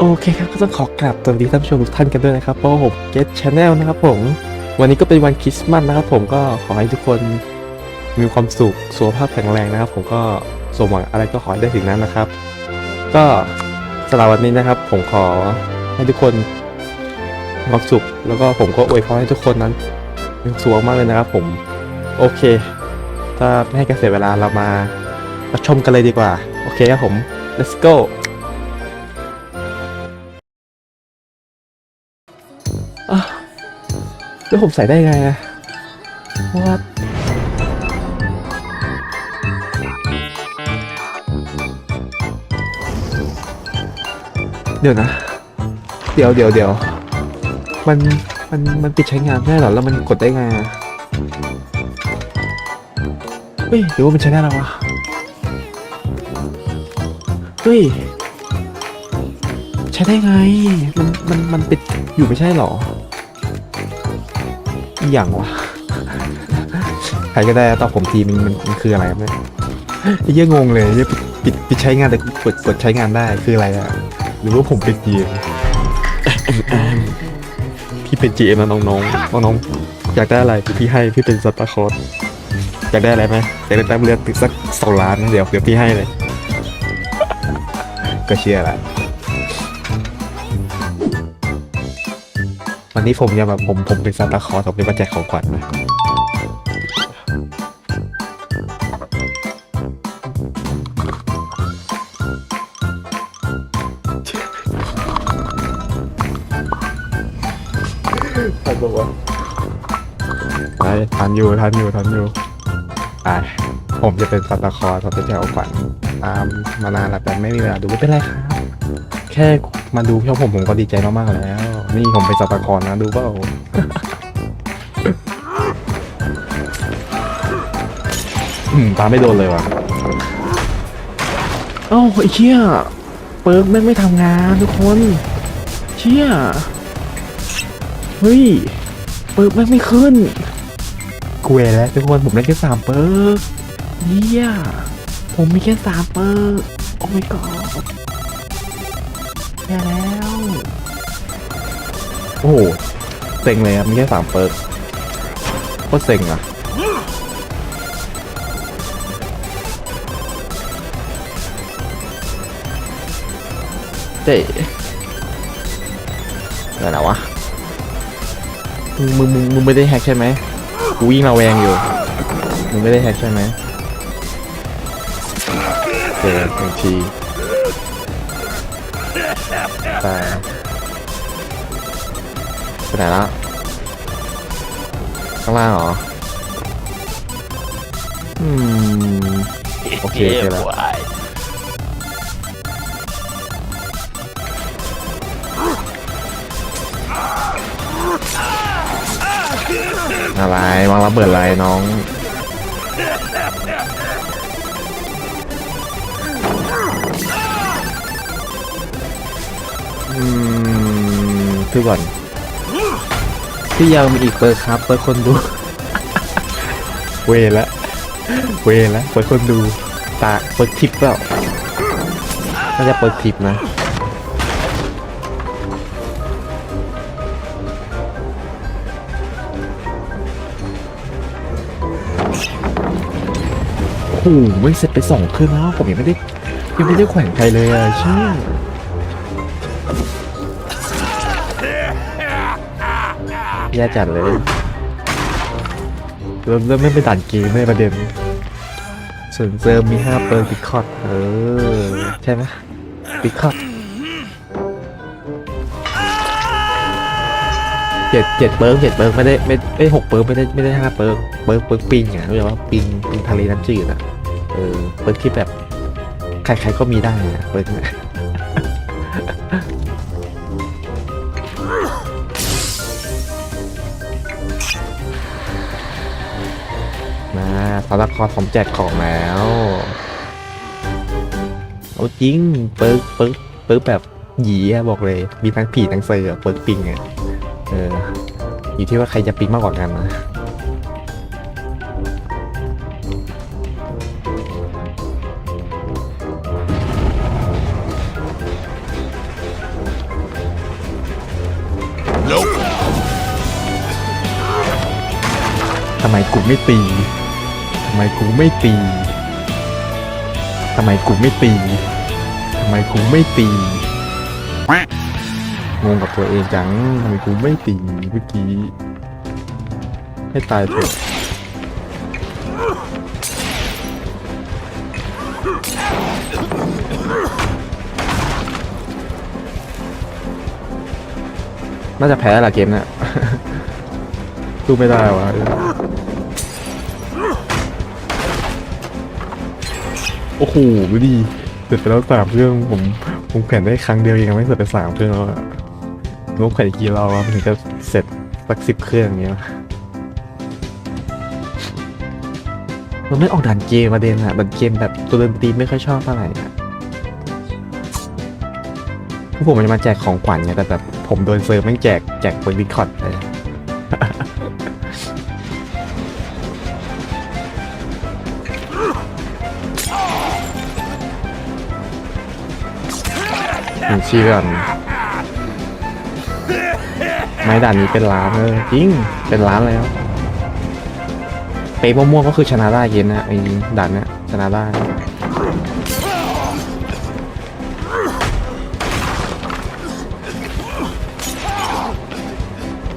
โอเคครับก็ต้องขอกราบสวัสดีท่านผู้ชมทุกท่านกันด้วยนะครับเพราะผมเกตชาแนลนะครับผม วันนี้ก็เป็นวันคริสต์มาสนะครับผมก็ขอให้ทุกคนมีความสุขสุขภาพแข็งแรงนะครับ ผมก็สมหวังอะไรก็ขอให้ได้ถึงนั้นนะครับ ก็สำหรับวันนี้นะครับ ผมขอให้ทุกคนมีความสุขแล้วก็ผมก็อวยพรให้ทุกคนนั้นมีความสุขมากเลยนะครับ ผมโอเค ถ้าไม่ให้เกษตรเวลาเรามามาชมกันเลยดีกว่า โอเคครับผม let's go แล้วผมใส่ได้ไงอะว่าเดี๋ยวนะ เดี๋ยวเดี๋ยวเดี๋ยวมันมันมันปิดใช้งานไม่ได้เหรอ แล้วมันกดได้ไงอะเฮ้ยหรือว่ามันใช้ได้แล้ววะเฮ้ย ใช้ได้ไง มันมันมันปิดอยู่ไม่ใช่เหรอ อย่างวะใครก็ได้ตอบผมทีมันมันคืออะไรครับเนี่ยเหี้ยงงเลยไอ้เหี้ยปิดปิดใช้งานแต่กดกดใช้งานได้คืออะไรอะหรือว่าผมเป็น GM พี่เป็น GM นะน้องๆน้องๆอยากได้อะไรพี่ให้พี่เป็นสตาร์คอร์สอยากได้อะไรไหมอยากได้แต้มเลือดสักสองล้านเดี๋ยวเดี๋ยวพี่ให้เลย ก็เชื่อแหละ วันนี้ผมจะแบบผมผมเป็นซานตาคลอสผมจะมาแจกของขวัญนะทันบอกว่าไปทันอยู่ทันอยู่ทันอยู่ไปผมจะเป็นซานตาคลอสผมจะแจกของขวัญตามมานานแล้วแต่ไม่มีเวลาดูไม่เป็นไรครับ แค่มาดูช่องผมผมก็ดีใจมากๆแล้ว นี่ผมเป็นสัตว์ครนะ ดูเปล่าอืมตามไม่โดนเลยว่ะเอ้าไอ้เชี่ยเปิร์กแม่งไม่ทำงานทุกคน เชี่ยเฮ้ย เปิร์กแม่งไม่ขึ้นกูเวแล้วทุกคนผมได้แค่สามเปิร์กเฮียผมมีแค่สามเปิร์กโอ้ my god แย่แล้ว โอ้โหเซ็งเลยครับมีแค่สามเปิร์กโคตรเซ็งอะเจ๊อะไรนะวะมึงมึงมึงมึงไม่ได้แฮกใช่ไหมกูวิ่งระแวงอยู่มึงไม่ได้แฮกใช่ไหมเจอหนึ่งทีตาย ไปไหนละข้างล่างเหรอ อืม โอเคโอเคแล้ว อะไรวางระเบิดอะไรน้องอืมคือก่อน พี่ยังมีอีกเปิร์ครับเปิร์คนดู เวละ เวละเปิร์คนดู ตาเปิร์ทิปเปล่าน่าจะเปิร์ทิปนะโอ้โหไม่เสร็จไปสองคืนแล้วผมยังไม่ได้ยังไม่ได้แขวนใครเลยอะเชื่อ แย่จัดเลย เริ่มเริ่มไม่ไปด่านเกมไม่ประเด็นส่วนเซิร์มมีห้าเปิร์ปิคอตเออ ใช่ไหมปิคอตเจ็ดเจ็ดเปิร์กเจ็ดเปิร์กไม่ได้ไม่ไอยหกเปิร์กไม่ได้ไม่ได้ห้าเปิร์กเปิร์กเปิร์กปิงอะรู้จักว่าปิงปิงทะเลน้ำจืดอะเออเปิร์กที่แบบใครๆก็มีได้อะเปิร์กเนี่ย สารคอผมแจกของแล้วเอาจริงเปิ๊กเปิ๊กเปิ๊กแบบหยีอะบอกเลย มีทั้งผีทั้งเซอร์เปิ๊กปิงอะเออ อยู่ที่ว่าใครจะปิงมากกว่ากันนะทำไมกูไม่ตี ไมกูไม่ตีทำไมกูไม่ตีทำไมกูไม่ตีงงกับตัวเองจังทำไมกูไม่ตีเมื่อกี้ ให้ตายเถอะน่าจะแพ้ละเกมเนี่ยสู้ไม่ได้วะ โอ้โหดูดิเสร็จไปแล้วสามเครื่องผมผมแข่งได้ครั้งเดียวยังไม่เสร็จไปสามเครื่องแล้วอะรวแข่งอีกกี่รอบวะมันถึงจะเสร็จสักสิบเครื่องอย่างเงี้ยมันไม่ออกด่านเกมประเด็นอะด่านเกมแบบตัวดนตรีไม่ค่อยชอบเท่าไหร่อะพวกผมมันจะมาแจกของขวัญไงแต่แบบผมโดนเซิร์ฟแม่งแจกแจกบนดิคอร์ดเลย มีชื่อก่อนไม้ด่านนี้เป็นล้านเลยจริง เป็นล้านแล้วเปย์ม่วงๆก็คือชนะได้เย็นนะไอ้ด่านเนี้ยชนะได้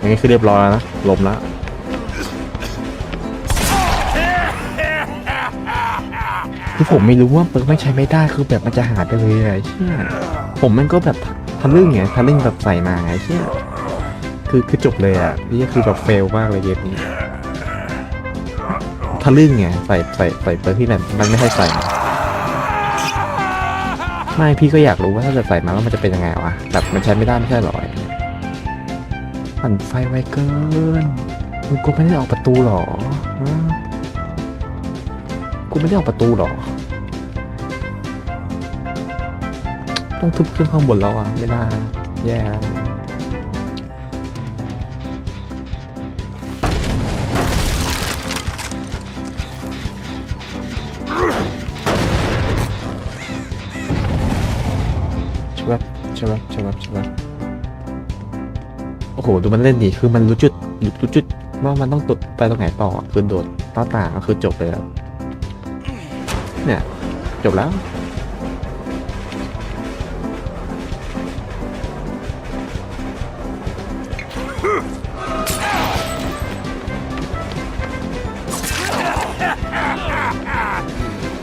อันนี้คือเรียบร้อยแล้วนะลมแล้วคือผมไม่รู้ว่าเปิร์กไม่ใช้ไม่ได้คือแบบมันจะหายไปเลยไอ้เชี่ย ผมมันก็แบบทะลึ่งไงทะลึ่งแบบใส่มาไงไอ้เชี่ยคือคือจบเลยอะนี่คือแบบเฟลมากเลยเกมนี้ทะลึ่งไงใส่ใส่ใส่เปิร์ที่แบบมันไม่ให้ใส่ไม่พี่ก็อยากรู้ว่าถ้าจะใส่มาแล้วมันจะเป็นยังไงวะแบบมันใช้ไม่ได้ไม่ใช่หรอปั่นไฟไวเกินมึงกูไม่ได้ออกประตูหรอกูไม่ได้ออกประตูหรอ ต้องทุบขึ้นข้างบนแล้วอะ ไม่น่าแย่แล้วชวับชวับชวับชวับโอ้โห ดูมันเล่นดิคือมันรู้จุดรู้จุดว่ามันต้องตดไปตรงไหนต่อ คือโดดต้าต่างก็คือจบเลยแล้ว เนี่ย จบแล้ว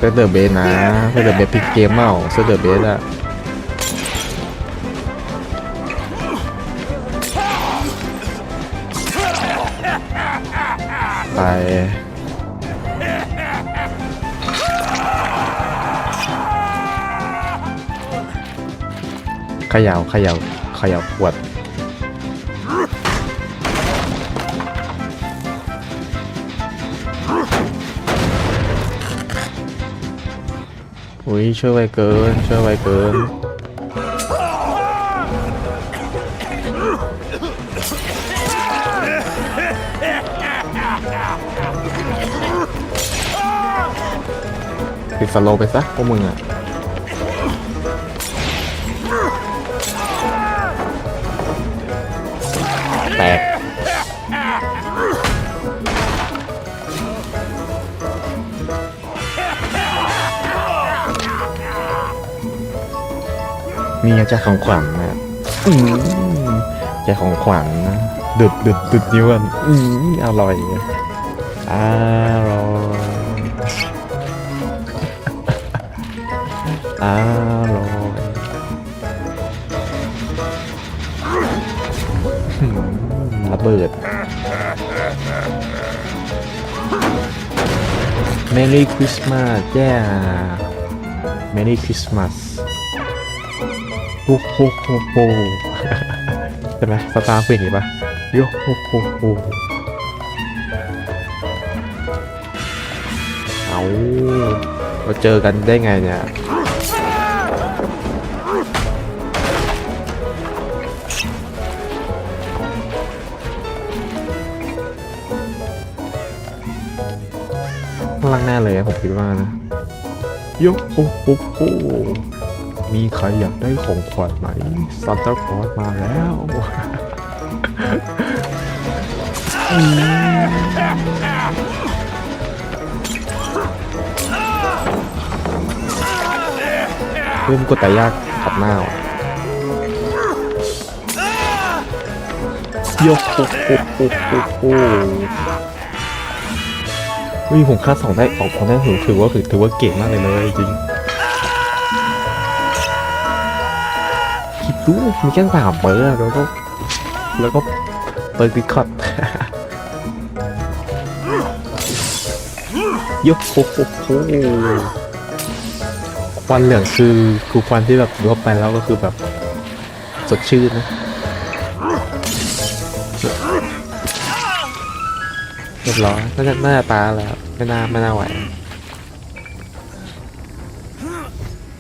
เซอเดอร์เบสนะเซอร์เดอร์เบสพิกเกมเมาเซอร์เดอร์เบสอะไปเขย่าเขย่าเขย่าขวด อุ้ยช่วยไวเกิน ช่วยไวเกิน ปิดสโลไปซะพวกมึงอะแตก มีแจกของขวัญนะอืมแจของขวัญนะดึดดึดดึดนิ้วกันอืมอร่อยอร่อยอร่อยระเบิด Merry Christmas แย่ Merry Christmas โอ้โหโหโหใช่ไหมสตาร์เป็นอย่างนี้ปะโยโฮโฮโฮเอาเราเจอกันได้ไงเนี่ยพลังแน่เลยผมคิดว่านะโยโฮโฮโฮ มีใครอยากได้ของขวัญไหมซันตาคลอสมาแล้วเริ่มก็แต่ยากขับหน้าโยกโอ้โหโอ้โหโอ้โผมคาดสองได้อองของได้ถือว่าถือว่าเก่งมากเลยเลยจริง ดูมีแค่สามเบอร์แล้วก็แล้วก็เปิดดิคอดยกโอ้โหควันเหลืองคือคือควันที่แบบดูเข้าไปแล้วก็คือแบบสดชื่นนะเรียบร้อยน่าจะน่าจะตาแล้วไม่น่าไม่น่าไหว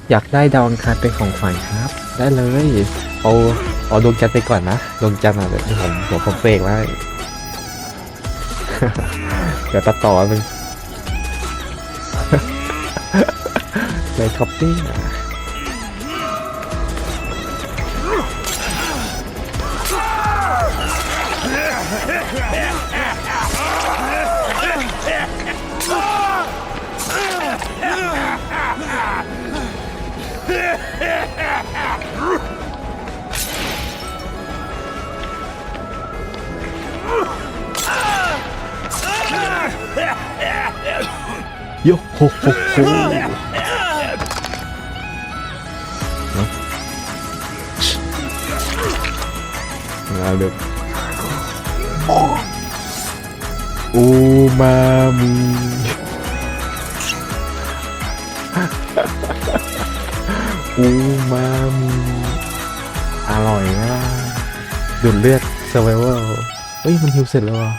อยากได้ดาวอังคารเป็นของขวัญครับ ได้เลยเอาเอาดวงจันทร์ไปก่อนนะดวงจันทร์อะเดี๋ยวผมผมผมเฟกไว้เดี๋ยวตัดต่อมึงเลยท็อปปิ้ง โยโฮโฮโฮเอาเด็กอูมามิอูมามิอร่อยนะดูดเลือดเซอร์ไวเวอร์เฮ้ย มันฮิวเสร็จแล้วอะ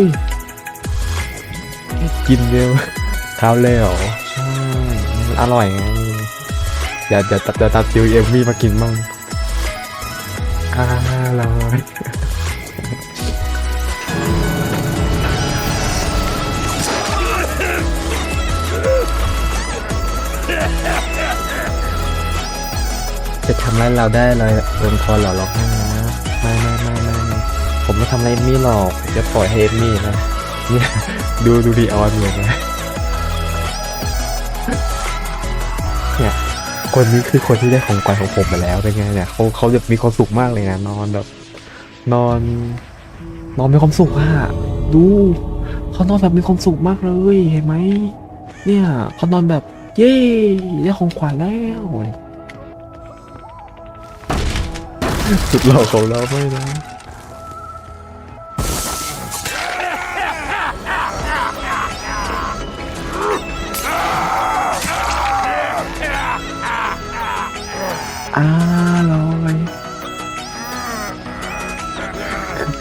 เฮ้ยกินเดียวข้าวเลยเหรอใช่มันอร่อยไงเดี๋ยวเดี๋ยวเดี๋ยวตัดซิวเอมมี่มากินบ้างอร่อยจะทำร้ายเราได้เลยลงคอเหรอร้องไห้นะ ทำอะไรเอมมี่หรอกจะปล่อยให้เอมมี่นะเนี่ยดูดูดีออนเลยนะเนี่ยคนนี้คือคนที่ได้ของขวัญของผมมาแล้วเป็นไงเนี่ยเขาเขาจะมีความสุขมากเลยนะนอนแบบ นอน นอนมีความสุขอะดูเขานอนแบบมีความสุขมากเลยเห็นไหมเนี่ยเขานอนแบบ เย้ได้ของขวัญแล้วสุดหล่อของเราไม่นะ อร่อย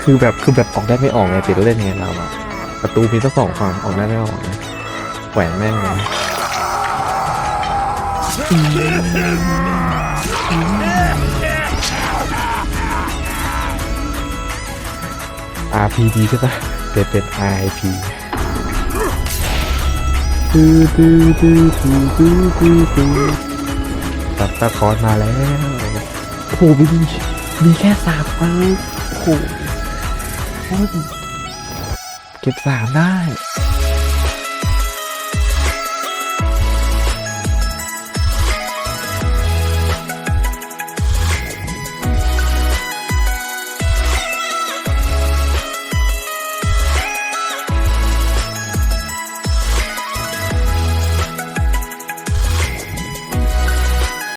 คือแบบคือแบบออกได้ไม่ออกไงติดเล่นไงเราอะประตูมีทั้งสองฝั่งออกได้ไม่ออกนะแหวนแม่งเลยอาร์พีดีใช่ปะเปลี่ยนเป็น RIP ดูดูดูดูดูดู ดูตัดตะคอนมาแล้วโอ้โหมีมีแค่สามอันโอ้โหโอ้ยเก็บสามได้